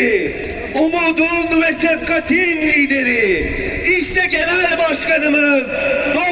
Sesi. Umudun ve şefkatin lideri. İşte genel başkanımız Doktor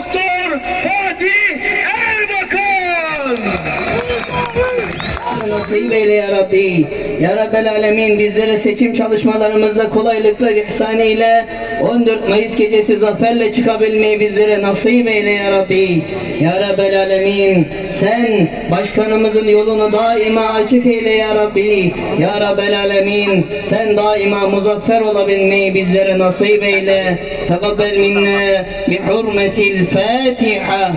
Nasip eyle ya Rabbi. Ya Rabbel Alemin bizlere seçim çalışmalarımızda kolaylıklar ihsan eyle. 14 Mayıs gecesi zaferle çıkabilmeyi bizlere nasip eyle ya Rabbi. Ya Rabbel Alemin sen başkanımızın yolunu daima açık eyle ya Rabbi. Ya Rabbel Alemin sen daima muzaffer olabilmeyi bizlere nasip eyle. Tegabbel minna bi hurmetil Fatiha.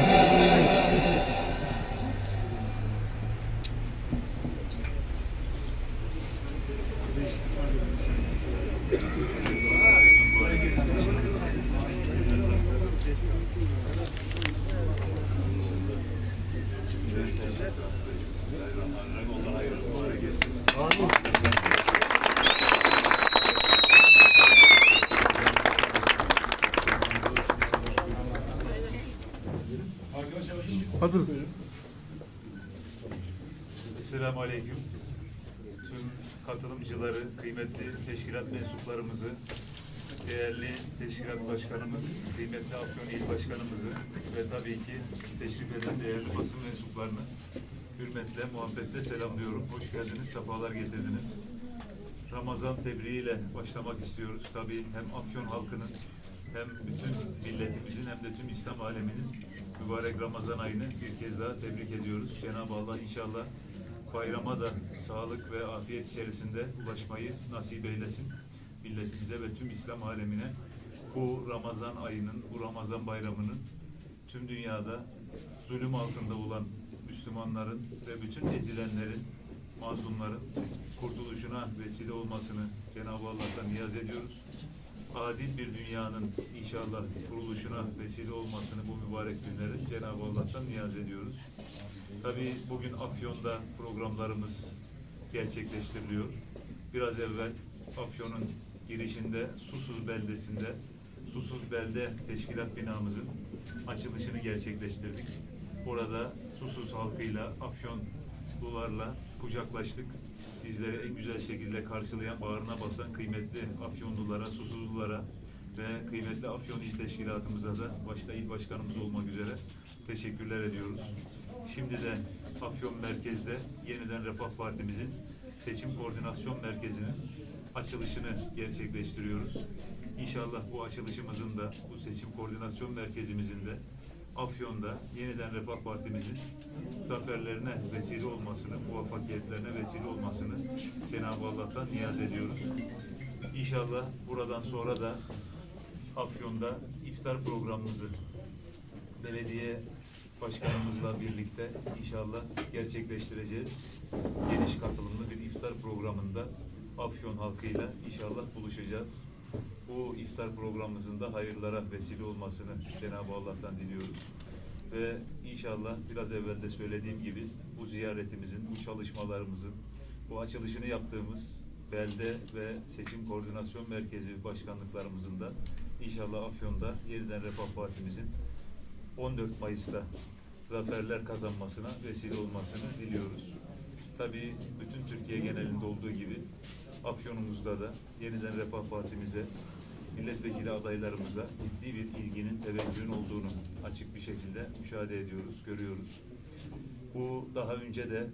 Hazır. Selamun Aleyküm. Tüm katılımcıları, kıymetli teşkilat mensuplarımızı, değerli teşkilat başkanımız, kıymetli Afyon İl Başkanımızı ve tabii ki teşrif eden değerli basın mensuplarını hürmetle, muhabbetle selamlıyorum. Hoş geldiniz, sefalar getirdiniz. Ramazan tebriğiyle başlamak istiyoruz. Tabii hem Afyon halkının hem bütün milletimizin hem de tüm İslam aleminin mübarek Ramazan ayını bir kez daha tebrik ediyoruz. Cenab-ı Allah inşallah bayrama da sağlık ve afiyet içerisinde ulaşmayı nasip eylesin. Milletimize ve tüm İslam alemine bu Ramazan ayının, bu Ramazan bayramının tüm dünyada zulüm altında olan Müslümanların ve bütün ezilenlerin, mazlumların kurtuluşuna vesile olmasını Cenab-ı Allah'tan niyaz ediyoruz. Adil bir dünyanın inşallah kuruluşuna vesile olmasını bu mübarek günlerin Cenab-ı Allah'tan niyaz ediyoruz. Tabii bugün Afyon'da programlarımız gerçekleştiriliyor. Biraz evvel Afyon'un girişinde Susuz beldesinde Susuz Belde Teşkilat binamızın açılışını gerçekleştirdik. Orada Susuz halkıyla, Afyonlularla kucaklaştık. Bizleri en güzel şekilde karşılayan, bağrına basan kıymetli Afyonlulara, Susuzlulara ve kıymetli Afyon İl Teşkilatımıza da başta il başkanımız olmak üzere teşekkürler ediyoruz. Şimdi de Afyon Merkez'de yeniden Refah Partimizin seçim koordinasyon merkezinin açılışını gerçekleştiriyoruz. İnşallah bu açılışımızın da bu seçim koordinasyon merkezimizin de Afyon'da yeniden Refah Partimizin zaferlerine vesile olmasını, muvaffakiyetlerine vesile olmasını Cenab-ı Allah'tan niyaz ediyoruz. İnşallah buradan sonra da Afyon'da iftar programımızı belediye başkanımızla birlikte inşallah gerçekleştireceğiz. Geniş katılımlı bir iftar programında Afyon halkıyla inşallah buluşacağız. Bu iftar programımızın da hayırlara vesile olmasını Cenab-ı Allah'tan diliyoruz. Ve inşallah biraz evvel de söylediğim gibi bu ziyaretimizin, bu çalışmalarımızın, bu açılışını yaptığımız belde ve seçim koordinasyon merkezi başkanlıklarımızın da inşallah Afyon'da yeniden Refah Partimizin 14 Mayıs'ta zaferler kazanmasına vesile olmasını diliyoruz. Tabii bütün Türkiye genelinde olduğu gibi Afyon'umuzda da yeniden Refah Partimize, milletvekili adaylarımıza ciddi bir ilginin, teveccühün olduğunu açık bir şekilde müşahede ediyoruz, görüyoruz. Bu daha önce de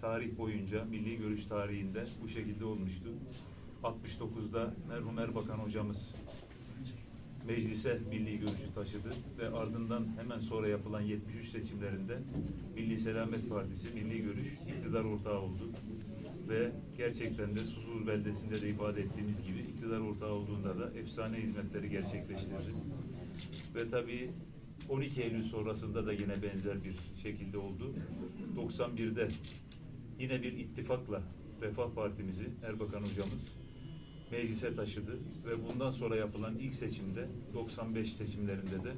tarih boyunca, milli görüş tarihinde bu şekilde olmuştu. 69'da merhum Erbakan hocamız meclise milli görüşü taşıdı ve ardından hemen sonra yapılan 73 seçimlerinde Milli Selamet Partisi milli görüş iktidar ortağı oldu. Ve gerçekten de Susuz beldesinde de ifade ettiğimiz gibi iktidar ortağı olduğunda da efsane hizmetleri gerçekleştirdi. Ve tabii 12 Eylül sonrasında da yine benzer bir şekilde oldu. 91'de yine bir ittifakla Refah Partimizi Erbakan hocamız meclise taşıdı ve bundan sonra yapılan ilk seçimde 95 seçimlerinde de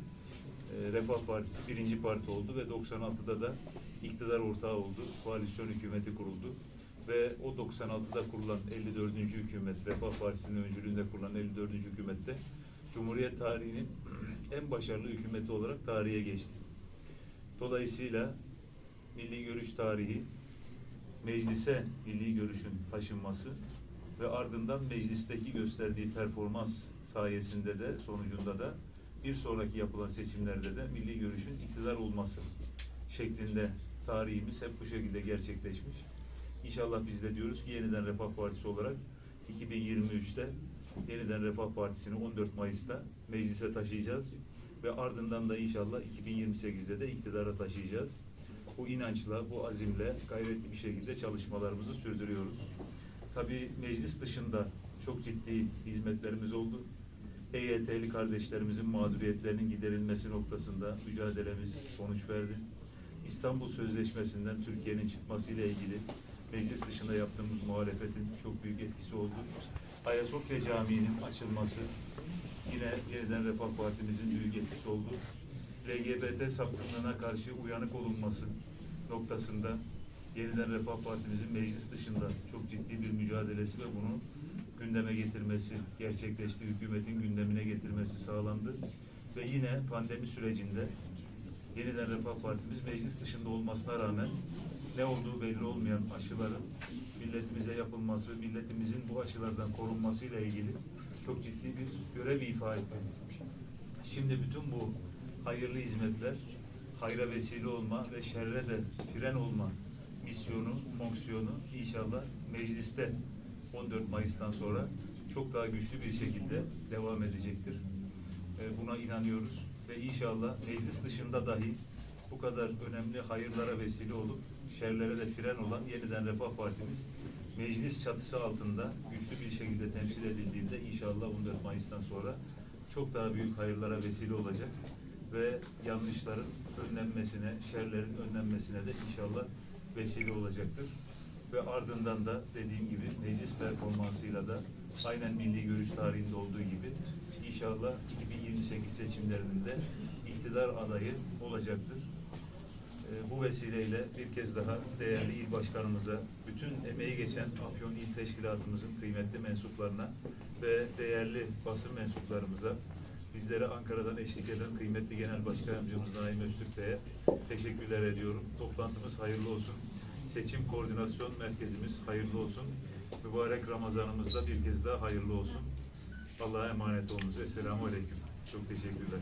e, Refah Partisi birinci parti oldu ve 96'da da iktidar ortağı oldu. Koalisyon hükümeti kuruldu ve o 96'da kurulan 54. hükümet, Refah Partisi'nin öncülüğünde kurulan 54. hükümette Cumhuriyet tarihinin en başarılı hükümeti olarak tarihe geçti. Dolayısıyla milli görüş tarihi, meclise milli görüşün taşınması ve ardından meclisteki gösterdiği performans sayesinde de sonucunda da bir sonraki yapılan seçimlerde de milli görüşün iktidar olması şeklinde tarihimiz hep bu şekilde gerçekleşmiş. İnşallah biz de diyoruz ki yeniden Refah Partisi olarak 2023'te yeniden Refah Partisi'ni 14 Mayıs'ta meclise taşıyacağız ve ardından da inşallah 2028'de de iktidara taşıyacağız. Bu inançla, bu azimle gayretli bir şekilde çalışmalarımızı sürdürüyoruz. Tabii meclis dışında çok ciddi hizmetlerimiz oldu. EYT'li kardeşlerimizin mağduriyetlerinin giderilmesi noktasında mücadelemiz sonuç verdi. İstanbul Sözleşmesi'nden Türkiye'nin çıkmasıyla ilgili meclis dışında yaptığımız muhalefetin çok büyük etkisi oldu. Ayasofya Camii'nin açılması yine yeniden Refah Partimizin büyük etkisi oldu. LGBT sapkınlığına karşı uyanık olunması noktasında yeniden Refah Partimizin meclis dışında çok ciddi bir mücadelesi ve bunu gündeme getirmesi gerçekleşti. Hükümetin gündemine getirmesi sağlandı. Ve yine pandemi sürecinde yeniden Refah Partimiz meclis dışında olmasına rağmen ne olduğu belli olmayan aşıların milletimize yapılması, milletimizin bu aşılardan korunmasıyla ilgili çok ciddi bir görev ifa etti. Şimdi bütün bu hayırlı hizmetler, hayra vesile olma ve şerre de fren olma misyonu, fonksiyonu inşallah mecliste 14 Mayıs'tan sonra çok daha güçlü bir şekilde devam edecektir. E, Buna inanıyoruz ve inşallah meclis dışında dahi bu kadar önemli hayırlara vesile olup şerlere de fren olan yeniden Refah Partimiz meclis çatısı altında güçlü bir şekilde temsil edildiğinde inşallah 14 Mayıs'tan sonra çok daha büyük hayırlara vesile olacak ve yanlışların önlenmesine, şerlerin önlenmesine de inşallah vesile olacaktır. Ve ardından da dediğim gibi meclis performansıyla da aynen milli görüş tarihinde olduğu gibi inşallah 2028 seçimlerinde iktidar adayı olacaktır. Ee, Bu vesileyle bir kez daha değerli il başkanımıza, bütün emeği geçen Afyon İl Teşkilatımızın kıymetli mensuplarına ve değerli basın mensuplarımıza, bizlere Ankara'dan eşlik eden kıymetli Genel Başkan Yardımcımız Naim Öztürk Bey'e teşekkürler ediyorum. Toplantımız hayırlı olsun. Seçim Koordinasyon Merkezimiz hayırlı olsun. Mübarek Ramazanımız da bir kez daha hayırlı olsun. Allah'a emanet olunuz. Esselamu Aleyküm. Çok teşekkürler.